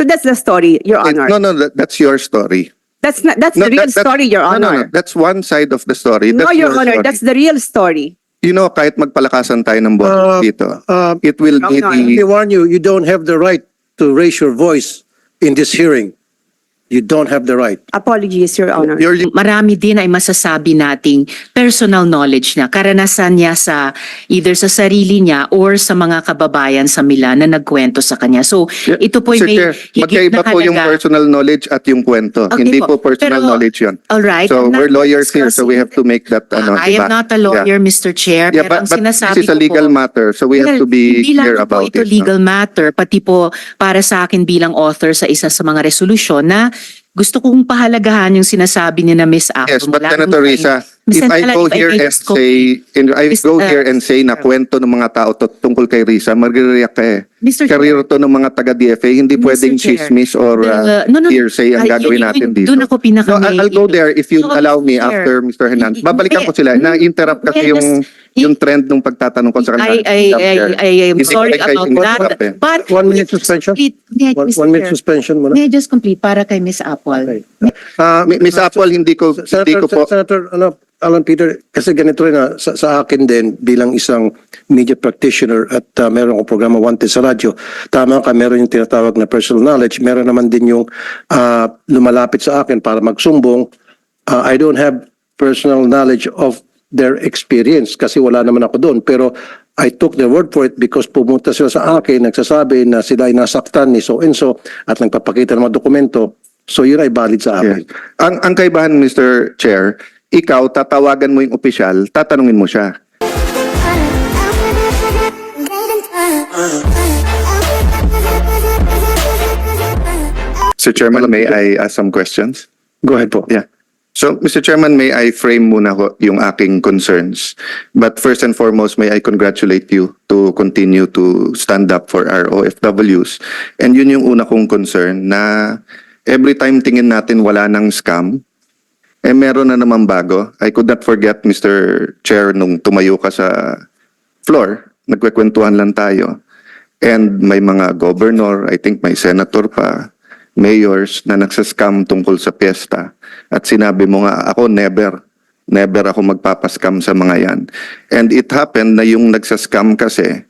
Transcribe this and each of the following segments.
So that's the story, Your It- Honor. no, no, that, that's your story. That's not, that's No, the real that- that- story, Your No, no, no, Honor. that's one side of the story. No, That's Your your Honor, story. that's the real story. You know, kahit magpalakasan tayo ng boto Uh, dito, Uh, it will be Honor. Let me warn you, you don't have the right to raise your voice in this hearing. You don't have the right. Apologies, Your Honor. your, marami din ay masasabi nating personal knowledge na karanasan niya sa either sa sarili niya or sa mga kababayan sa Milan na nagkwento sa kanya. So ito po Sir may Chair, higit magkaiba na po yung halaga. personal knowledge at yung kwento. Okay Hindi po. po personal Pero- knowledge yun. All right. So I'm not we're lawyers here, so we have to make that, ano, I diba? am not a lawyer, Mr. Chair, Yeah, pero but, ang but sinasabi this is a ko legal po, matter, so we have Well, to be hindi clear lang po about ito it. no? legal matter, pati po para sa akin bilang author sa isa sa mga resolusyon na gusto kong pahalagahan yung sinasabi ni na Miss Apple. Yes, but Senator Risa, if I go here and say, and I go uh, here and say na kwento ng mga tao to- tungkol kay Risa, magre-react ka eh. Mr. To ng mga taga-DFA, hindi Mr. pwedeng Chair, chismis or uh, no, no, hearsay ang gagawin natin dito. Doon ako pinaka No, I'll, I'll go there if you allow me after Mr. Hernandez. Babalikan ko sila. hindi- Na-interrupt kasi yung yung trend nung pagtatanong ko sa kanila. I, I, I, I, am Hindi sorry ko about that. eh. But One minute suspension? Complete- May I- One, minute suspension muna. May I just complete para kay Miss Apple? Okay. Uh, Mi- Miss Apple, hindi ko, hindi Senator, ko po, Senator ano, Alan Peter, kasi ganito rin ah, sa, sa akin din bilang isang media practitioner at uh, meron akong programa Wanted sa radyo. Tama ka, meron yung tinatawag na personal knowledge. Meron naman din yung ah, lumalapit sa akin para magsumbong. Ah, I don't have personal knowledge of their experience kasi wala naman ako doon. Pero I took their word for it because pumunta sila sa akin, nagsasabi na sila ay nasaktan ni so and so at nagpapakita ng mga dokumento. So yun ay valid sa Yeah. akin. Ang, ang kaibahan, Mr. Chair, ikaw, tatawagan mo yung opisyal, tatanungin mo siya. Mr. Chairman, may I ask some questions? Go ahead po. Yeah. So, Mr. Chairman, may I frame muna ho yung aking concerns. But first and foremost, may I congratulate you to continue to stand up for our OFWs. And yun yung una kong concern na every time tingin natin wala nang scam, eh meron na naman bago. I could not forget, Mr. Chair, nung tumayo ka sa floor, nagkwekwentuhan lang tayo. And may mga governor, I think may senator pa, mayors na nagsascam tungkol sa piyesta. At sinabi mo nga, ako never, never ako magpapascam sa mga yan. And it happened na yung nagsascam kasi,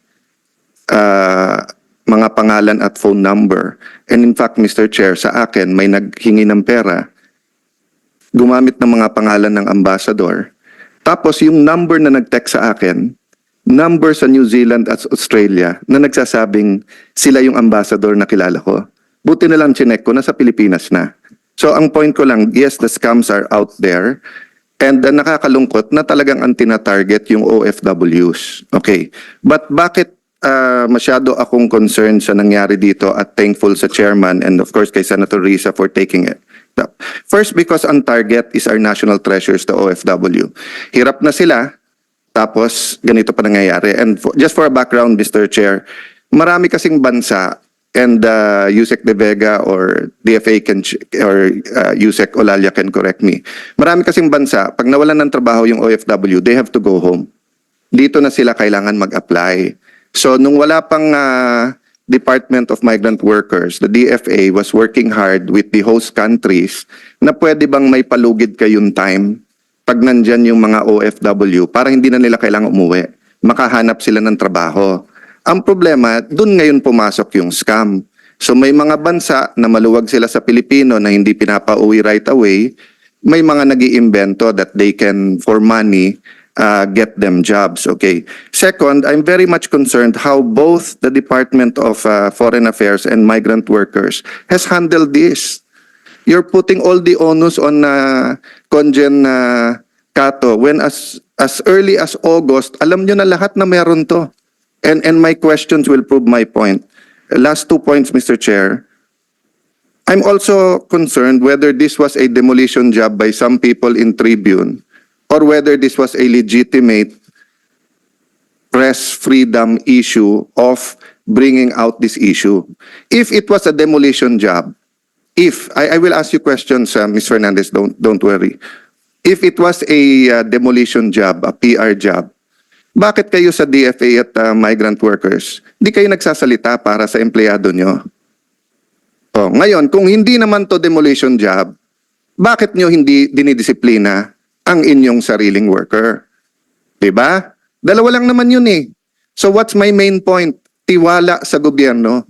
ah, mga pangalan at phone number. And in fact, Mr. Chair, sa akin, may naghingi ng pera, gumamit ng mga pangalan ng ambassador. Tapos yung number na nag-text sa akin, number sa New Zealand at Australia na nagsasabing sila yung ambassador na kilala ko. Buti na lang chinek ko, nasa Pilipinas na. So ang point ko lang, yes, the scams are out there. And uh, nakakalungkot na talagang ang tina-target yung OFWs. Okay. But bakit uh, masyado akong concerned sa nangyari dito at thankful sa chairman and of course kay Senator Risa for taking it. up. First, because ang target is our national treasures, the OFW. Hirap na sila, tapos ganito pa nangyayari. And for- just for a background, Mr. Chair, marami kasing bansa and uh, Yusek De Vega or DFA can or uh, Yusek Olalia can correct me. Marami kasing bansa, pag nawalan ng trabaho yung OFW, they have to go home. Dito na sila kailangan mag-apply. So nung wala pang uh, Department of Migrant Workers, the DFA was working hard with the host countries na pwede bang may palugid kayong time pag nandyan yung mga OFW para hindi na nila kailangang umuwi. Makahanap sila ng trabaho. Ang problema, dun ngayon pumasok yung scam. So may mga bansa na maluwag sila sa Pilipino na hindi pinapauwi right away, may mga nag iimbento that they can, for money, uh, get them jobs. Okay. Second, I'm very much concerned how both the Department of uh, Foreign Affairs and Migrant Workers has handled this. You're putting all the onus on uh, Conjen uh, Cato when as as early as August, alam nyo na lahat na meron to. And and my questions will prove my point. Last two points, Mr. Chair. I'm also concerned whether this was a demolition job by some people in Tribune or whether this was a legitimate press freedom issue of bringing out this issue. If it was a demolition job, if I, I will ask you questions, uh, Ms. Fernandez, don't don't worry. If it was a uh, demolition job, a PR job, bakit kayo sa DFA at uh, migrant workers, di kayo nagsasalita para sa empleyado nyo? Oh, ngayon, kung hindi naman to demolition job, bakit nyo hindi dinidisiplina ang inyong sariling worker? ba? Dalawa lang naman yun eh. So what's my main point? Tiwala sa gobyerno.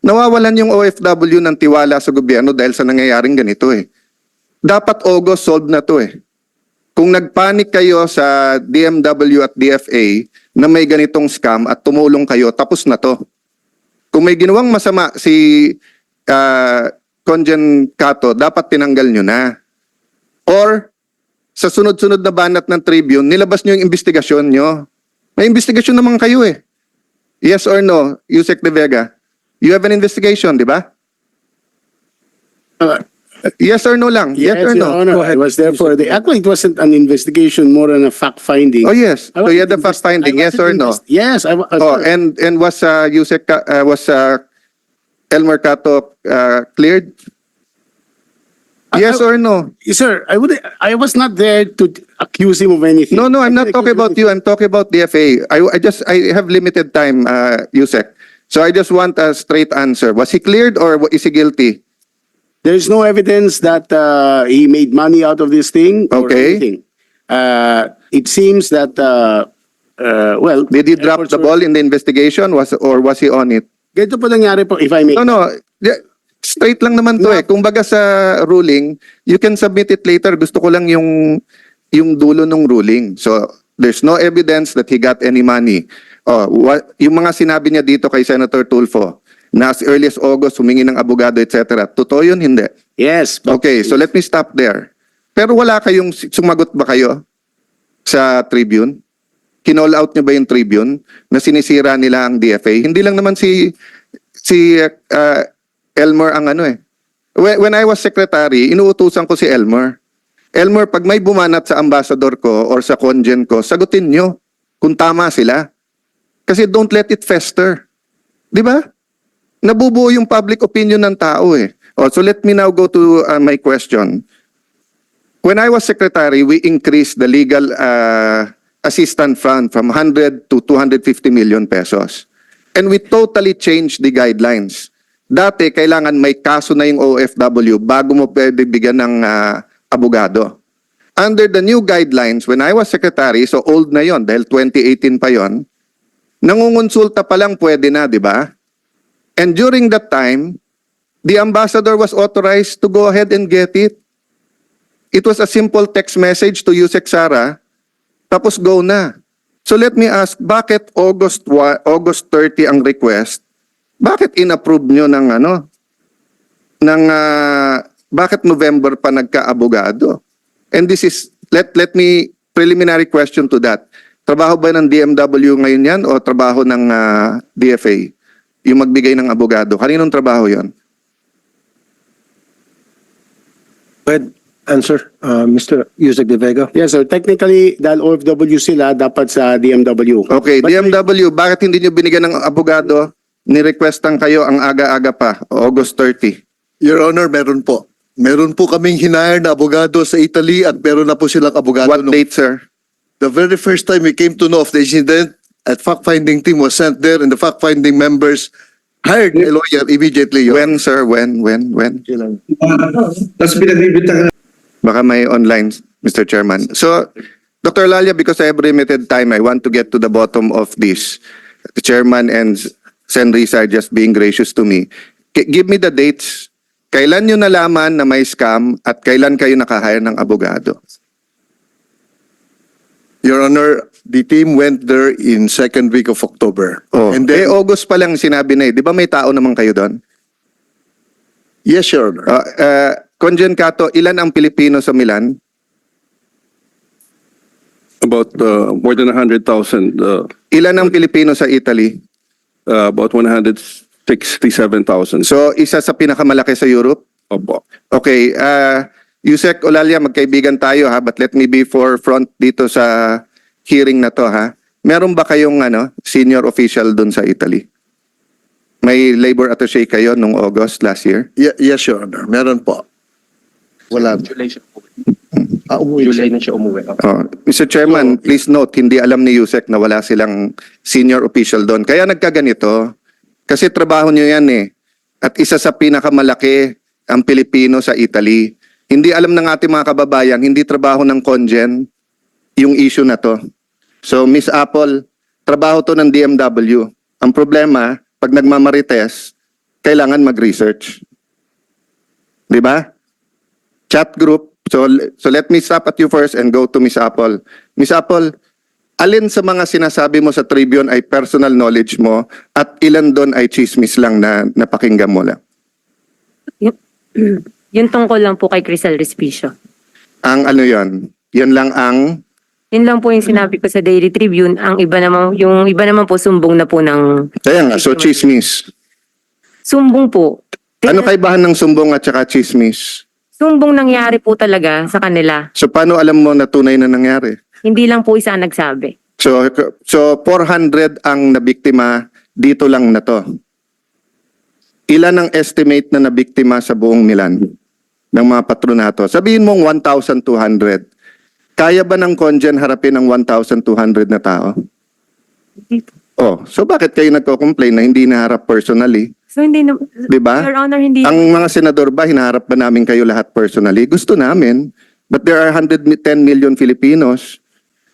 Nawawalan yung OFW ng tiwala sa gobyerno dahil sa nangyayaring ganito eh. Dapat August solve na to eh. Kung nagpanik kayo sa DMW at DFA na may ganitong scam at tumulong kayo, tapos na to. Kung may ginawang masama si uh, Conjen Cato, dapat tinanggal nyo na. Or, sa sunod-sunod na banat ng Tribune, nilabas nyo yung investigasyon nyo. May investigasyon naman kayo eh. Yes or no, Yusek De Vega? You have an investigation, di ba? Uh, Yes or no lang? Yes, or Your no? Honor, Go I ahead, was there for the, actually, it wasn't an investigation, more than a fact-finding. Oh yes. I So you had the wasn't fact finding, yes or no? invest- Yes, I was. Oh, and and was uh, Yusek Ca- uh, was uh, Elmer Cato uh, cleared? Yes I- or no? Sir, I would, I was not there to accuse him of anything. No, no, I'm not talking about you. I'm talking about the FA. I, I just, I have limited time, uh, Yusek. So I just want a straight answer. Was he cleared or is he guilty? There is no evidence that uh, he made money out of this thing. or Okay. anything. Uh, It seems that, uh, uh, well. Did he drop efforts the were- ball in the investigation was or was he on it? Ganito po nangyari po, if I may. No, no. Yeah, Straight lang naman to No. eh. Kung baga sa ruling, you can submit it later. Gusto ko lang yung yung dulo ng ruling. So, there's no evidence that he got any money. Oh, what, yung mga sinabi niya dito kay Senator Tulfo, na as early as August, humingi ng abogado, etc. Totoo yun? Hindi. Yes. but- Okay, so let me stop there. Pero wala kayong, sumagot ba kayo sa Tribune? Kinall out niyo ba yung Tribune na sinisira nila ang DFA? Hindi lang naman si si uh, Elmer ang ano eh. When, when I was secretary, inuutusan ko si Elmer. Elmer, pag may bumanat sa ambassador ko or sa congen ko, sagutin nyo kung tama sila. Kasi don't let it fester. Di ba? Nabubuo yung public opinion ng tao eh. Oh, so let me now go to uh, my question. When I was secretary, we increased the legal uh, assistant fund from 100 to 250 million pesos. And we totally changed the guidelines. Dati, kailangan may kaso na yung OFW bago mo pwede bigyan ng uh, abogado. Under the new guidelines, when I was secretary, so old na yon dahil 2018 pa yon, nangungonsulta pa lang pwede na, di ba? And during that time, the ambassador was authorized to go ahead and get it. It was a simple text message to Yusek Sara, tapos go na. So let me ask, bakit August August 30 ang request? Bakit inapprove nyo ng ano? Ng ah, bakit November pa nagka-abogado? And this is let let me preliminary question to that. Trabaho ba ng DMW ngayon yan o trabaho ng ah, DFA? Yung magbigay ng abogado. Kaninong trabaho yon? Go ahead, answer, uh, Mr. Yusek De Vega. Yes, sir. Technically, dahil OFW sila, dapat sa DMW. Okay, But- DMW, bakit hindi nyo binigyan ng abogado? Ni-requestan kayo ang aga-aga pa, August 30. Your Honor, meron po. Meron po kaming hinire na abogado sa Italy at meron na po silang abogado. What nung- date, sir? The very first time we came to know of the incident, a fact-finding team was sent there and the fact-finding members hired a lawyer immediately. Your When, sir? When? When? When? Tapos pinagbibintang Baka may online, Mr. Chairman. So, Dr. Lalia, because I have limited time, I want to get to the bottom of this. The chairman and Sen. Risa are just being gracious to me. K- give me the dates. Kailan nyo nalaman na may scam at kailan kayo nakahire ng abogado? Honor, the team went there in second week of October. Oh, And eh, then, August pa lang sinabi na eh. Di ba may tao naman kayo doon? yes, Your Honor. Uh, uh, Conjen Cato, ilan ang Pilipino sa Milan? About uh, more than 100,000, uh, Ilan ang Pilipino sa Italy? uh, about 167,000. So, isa sa pinakamalaki sa Europe? Opo. Okay, uh, Yusek Olalia, magkaibigan tayo ha, but let me be forefront dito sa hearing na to ha. Meron ba kayong ano, senior official dun sa Italy? May labor attaché kayo nung August last year? Ye- yes, Your Honor. Meron po. Wala. Ah, umuwi siya. Oh, Mr. Chairman, please note, hindi alam ni Yusek na wala silang senior official doon. Kaya nagkaganito, kasi trabaho nyo yan eh. at isa sa pinakamalaki ang Pilipino sa Italy. Hindi alam ng ating mga kababayan, hindi trabaho ng Congen yung issue na to. So Miss Apple, trabaho to ng DMW. Ang problema, pag nagmamarites, kailangan mag-research. 'Di ba? Chat group. So so let me stop at you first and go to Miss Apple. Miss Apple, alin sa mga sinasabi mo sa Tribune ay personal knowledge mo at ilan doon ay chismis lang na napakinggan mo lang? Yun tungkol lang po kay Crisel Respicio. Ang ano 'yon? 'Yan lang ang Yun lang po yung sinabi ko sa Daily Tribune. Ang iba naman, yung iba naman po sumbong na po ng Kaya nga, so chismis. sumbong po. Ano kaibahan ng sumbong at saka chismis? Sumbong nangyari po talaga sa kanila. So paano alam mo na tunay na nangyari? Hindi lang po isa ang nagsabi. So so 400 ang nabiktima dito lang na to. Ilan ang estimate na nabiktima sa buong Milan ng mga patronato? Sabihin mong 1,200. Kaya ba ng Congen harapin ang 1,200 na tao? Oh, so bakit kayo nagko-complain na hindi naharap personally? So hindi na, 'Di ba? Your Honor, hindi. Ang mga senador ba, hinaharap ba namin kayo lahat personally? Gusto namin. But there are 110 million Filipinos.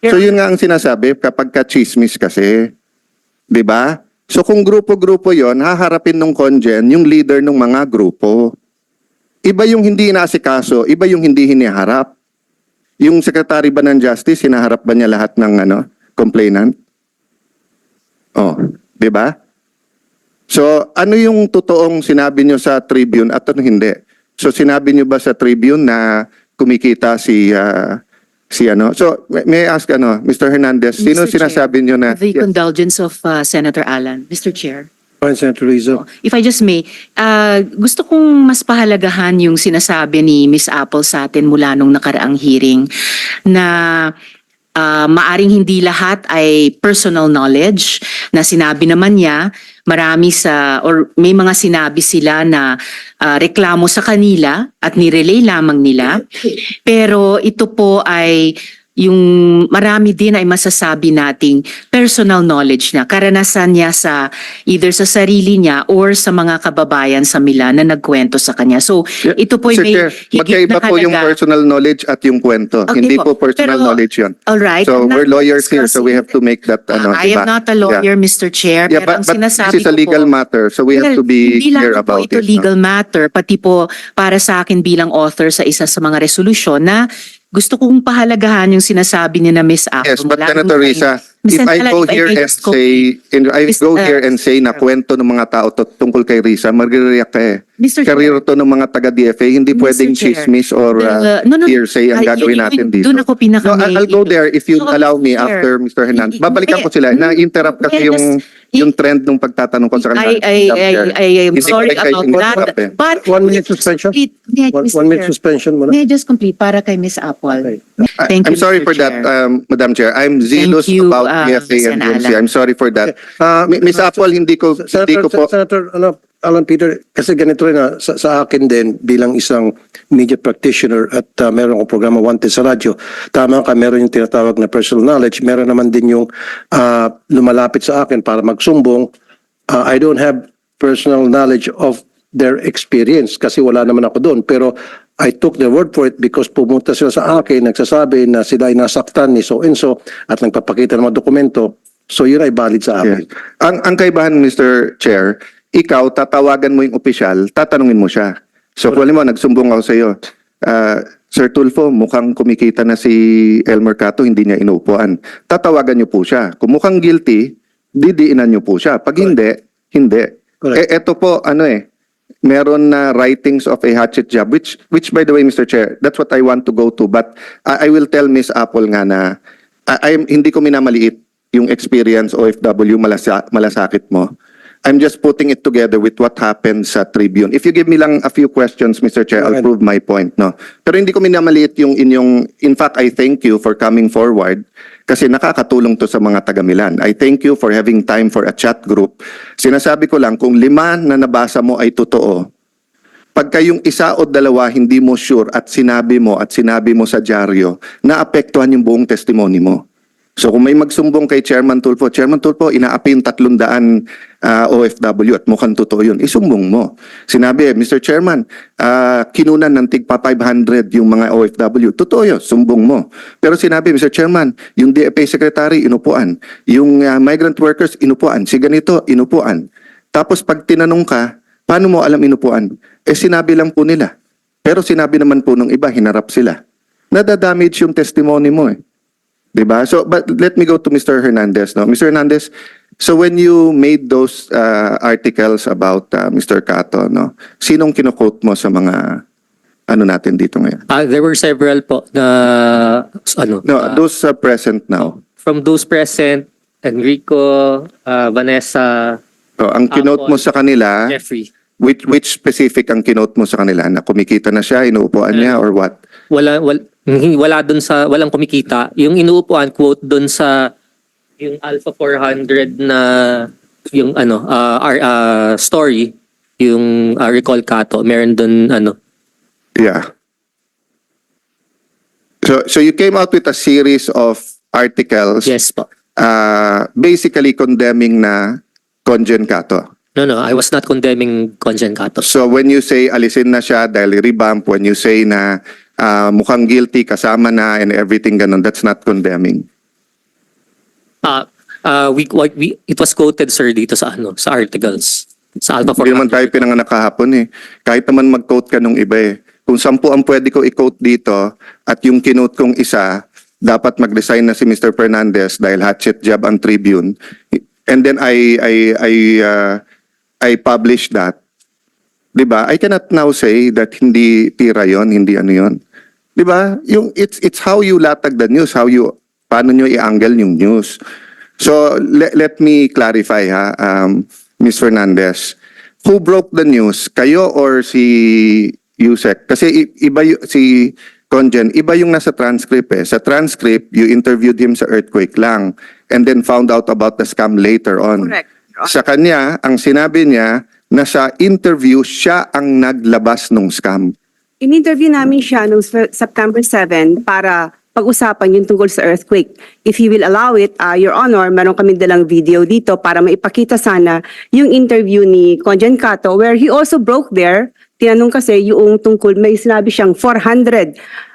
So yun nga ang sinasabi kapag ka-chismis kasi. 'Di ba? So kung grupo-grupo yon haharapin ng Congen yung leader ng mga grupo. Iba yung hindi inaasikaso, iba yung hindi hiniharap. Yung secretary ba ng justice, hinaharap ba niya lahat ng ano, complainant? Oh, 'di ba? So, ano yung totoong sinabi nyo sa Tribune at ano hindi? So, sinabi nyo ba sa Tribune na kumikita si ah, si ano? So, may, I ask ano, Mr. Hernandez, sino Mr. Chair, sinasabi nyo na The Yes. condolence of uh, Senator Alan. Mr. Chair. Fine, Senator Rizzo. If I just may, ah, gusto kong mas pahalagahan yung sinasabi ni Miss Apple sa atin mula nung nakaraang hearing na ah, maaring hindi lahat ay personal knowledge na sinabi naman niya. Marami sa or may mga sinabi sila na ah, reklamo sa kanila at nirelay lamang nila. Pero ito po ay yung marami din ay masasabi nating personal knowledge niya, karanasan niya sa either sa sarili niya or sa mga kababayan sa Milan na nagkwento sa kanya. So, ito po Mr. may Chair, higit magkaiba na po yung halaga. personal knowledge at yung kwento. Okay Hindi po. po personal Pero- knowledge yun. All right. So, I'm not we're lawyers here, so we have to make that ano, I diba? am not a lawyer, Mr. Chair, Yeah, pero but, ang but sinasabi this is a ko legal po, matter, so we have Well, to be hindi lang clear po about ito it. no? legal matter, pati po para sa akin bilang author sa isa sa mga resolusyon na gusto kong pahalagahan yung sinasabi ni na Miss Apple. Yes, but Senator Risa, if I go here and say, and I go uh, here and say na kwento ng mga tao to- tungkol kay Risa, magre-react ka eh. Mr. Career to ng mga taga-DFA, hindi Mr. pwedeng Chair, chismis or uh, no, no, hearsay ang gagawin natin dito. Doon ako pinaka No, I'll, I'll go there if you allow me after Mr. Hernandez. Babalikan ko sila. Na-interrupt kasi yung yung trend nung pagtatanong ko sa kanila. I, I, I, I, am Hindi ko sorry about that. eh. But, One minute suspension? Complete. May I- One, one minute suspension muna. May I just complete para kay Miss Apple? Okay. I- Thank I'm you, sorry Mr. for that, Chair. um, Madam Chair. I'm zealous you, about uh, DFA and. Alan. I'm sorry for that. Uh, Mi- Miss Apple, hindi ko hindi Senator, ko po Senator ano, Alan Peter, kasi ganito rin ah, sa, sa akin din bilang isang media practitioner at uh, meron akong programa Wanted sa radyo. Tama ka, meron yung tinatawag na personal knowledge. Meron naman din yung ah, lumalapit sa akin para magsumbong. Ah, I don't have personal knowledge of their experience kasi wala naman ako doon. Pero I took their word for it because pumunta sila sa akin, nagsasabi na sila ay nasaktan ni so and so at nagpapakita ng mga dokumento. So yun ay valid sa Yeah. akin. Ang ang kaibahan Mr. Chair, ikaw tatawagan mo yung opisyal, tatanungin mo siya. So kung mo nagsumbong ako sa iyo, ah, Sir Tulfo, mukhang kumikita na si El Mercato, hindi niya inuupuan. Tatawagan niyo po siya. Kung mukhang guilty, didiinan niyo po siya. Pag hindi, hindi. Correct. Eh eto po ano eh, meron na writings of a hatchet job which which by the way Mr. Chair, that's what I want to go to but I, I will tell Miss Apple nga na I, I'm- hindi ko minamaliit yung experience OFW malasa, malasakit mo. I'm just putting it together with what happened sa Tribune. If you give me lang a few questions, Mr. Chair, I'll prove my point, no? Pero hindi ko minamaliit yung inyong, in fact, I thank you for coming forward kasi nakakatulong to sa mga taga Milan. I thank you for having time for a chat group. Sinasabi ko lang, kung lima na nabasa mo ay totoo, pagka yung isa o dalawa hindi mo sure at sinabi mo at sinabi mo sa dyaryo, naapektuhan yung buong testimony mo. So kung may magsumbong kay Chairman Tulfo, Chairman Tulfo, inaapi yung 300 ah, OFW at mukhang totoo yun, isumbong mo. Sinabi, Mr. Chairman, ah, kinunan ng tigpa 500 yung mga OFW. Totoo yun, sumbong mo. Pero sinabi, Mr. Chairman, yung DFA Secretary, inupuan. Yung ah, migrant workers, inupuan. Si ganito, inupuan. Tapos pag tinanong ka, paano mo alam inupuan? Eh sinabi lang po nila. Pero sinabi naman po nung iba, hinarap sila. Nadadamage yung testimony mo eh. 'Di ba? So but let me go to Mr. Hernandez no. Mr. Hernandez, so when you made those uh, articles about uh, Mr. Cato no, sinong kino-quote mo sa mga ano natin dito ngayon? Ah, there were several po na ano No, ah, those uh, present now. from those present Enrico, ah, Vanessa, So, ang kinote mo sa kanila, Jeffrey. which which specific ang kinote mo sa kanila na kumikita na siya, inuupuan niya or what? Wala wala wala doon sa walang kumikita. Yung inuupuan quote doon sa yung Alpha 400 na yung ano ah, our, ah, story yung ah, recall Kato meron doon ano Yeah. So so you came out with a series of articles yes po uh, basically condemning na Conjen Cato. no no I was not condemning Conjen Kato So when you say alisin na siya dahil revamp, when you say na uh, mukhang guilty, kasama na and everything ganun, that's not condemning. ah ah, we, we it was quoted sir dito sa ano sa articles sa Alpha Hindi naman 400 tayo pinanganak kahapon eh. Kahit naman mag-quote ka nung iba eh. Kung sampu ang pwede ko i-quote dito at yung kinote kong isa, dapat mag-resign na si Mr. Fernandez dahil hatchet job ang Tribune. And then I I I uh, I publish that. 'Di ba? I cannot now say that hindi tira 'yon, hindi ano 'yon. 'Di ba? Yung it's it's how you latag the news, how you paano nyo i-angle yung news. So let, let me clarify ha, um, Ms. Fernandez. Who broke the news? Kayo or si Yusek? Kasi iba si Conjen, iba yung nasa transcript eh. Sa transcript, you interviewed him sa earthquake lang and then found out about the scam later on. Correct. Sa kanya, ang sinabi niya na sa interview, siya ang naglabas ng scam. In-interview namin siya noong Sep- September 7 para pag-usapan yung tungkol sa earthquake. If you will allow it, uh, Your Honor, meron kami dalang video dito para maipakita sana yung interview ni Conjen Cato where he also broke there. Tinanong kasi yung tungkol, may sinabi siyang 400.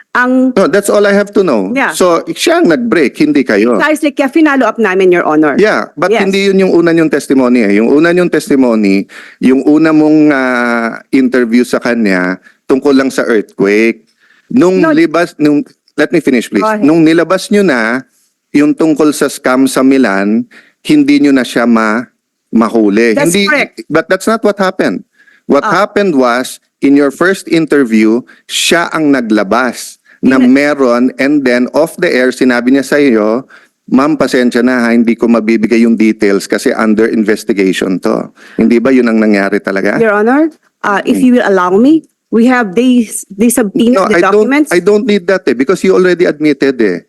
Ang No, that's all I have to know. Yeah. So, siya ang nag-break, hindi kayo. precisely kaya finalo up namin, Your Honor. Yeah, but Yes. hindi yun yung una yung testimony eh. Yung una yung testimony, yung una mong ah, interview sa kanya tungkol lang sa earthquake. Nung No. libas, nung, let me finish please. Go ahead. Nung nilabas nyo na yung tungkol sa scam sa Milan, hindi nyo na siya ma mahuli. That's hindi, correct. But that's not what happened. What Ah. happened was, in your first interview, siya ang naglabas na meron and then off the air, sinabi niya sa iyo, Ma'am, pasensya na ha, hindi ko mabibigay yung details kasi under investigation to. Hindi ba yun ang nangyari talaga? Your Honor, uh, if you will allow me, we have these, these subpoenas, No, the I don't, documents. I don't need that eh, because you already admitted eh.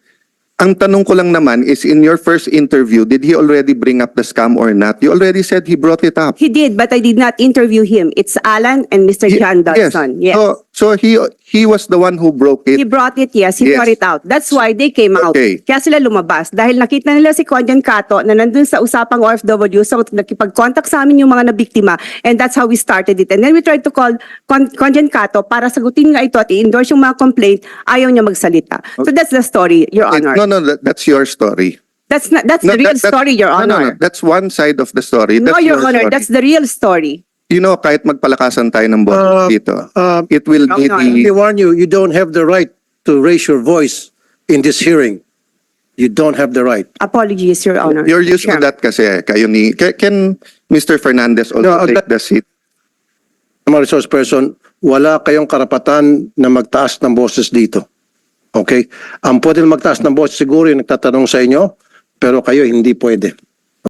Ang tanong ko lang naman is in your first interview, did he already bring up the scam or not? You already said he brought it up. He did, but I did not interview him. It's Alan and Mr. Ye- John Dodson. Yes. So, so he he was the one who broke He it. brought it, yes. He Yes. brought it out. That's why they came out. Okay. Kaya sila lumabas. Dahil nakita nila si Conjan Cato na nandun sa usapang OFW, so nakipag-contact sa amin yung mga nabiktima, and that's how we started it. And then we tried to call Con Conjan Cato para sagutin nga ito at i-endorse yung mga complaint, ayaw niya magsalita. So that's the story, Your Honor. No, no, that- that's your story. That's not, that's No, the real that- that- story, Your no, no, Honor. no, that's one side of the story. No, That's Your your Honor, story. that's the real story. You know, kahit magpalakasan tayo ng Uh, boto dito, uh, it will be me the... warn you, you don't have the right to raise your voice in this hearing. You don't have the right. Apologies, Your Honor. You're used to Chairman. that kasi. eh. Kayo ni... Can, can Mr. Fernandez also No, take that- the seat? Mga resource person, wala kayong karapatan na magtaas ng boses dito. Okay? Ang pwede magtaas ng boses siguro yung nagtatanong sa inyo, pero kayo hindi pwede.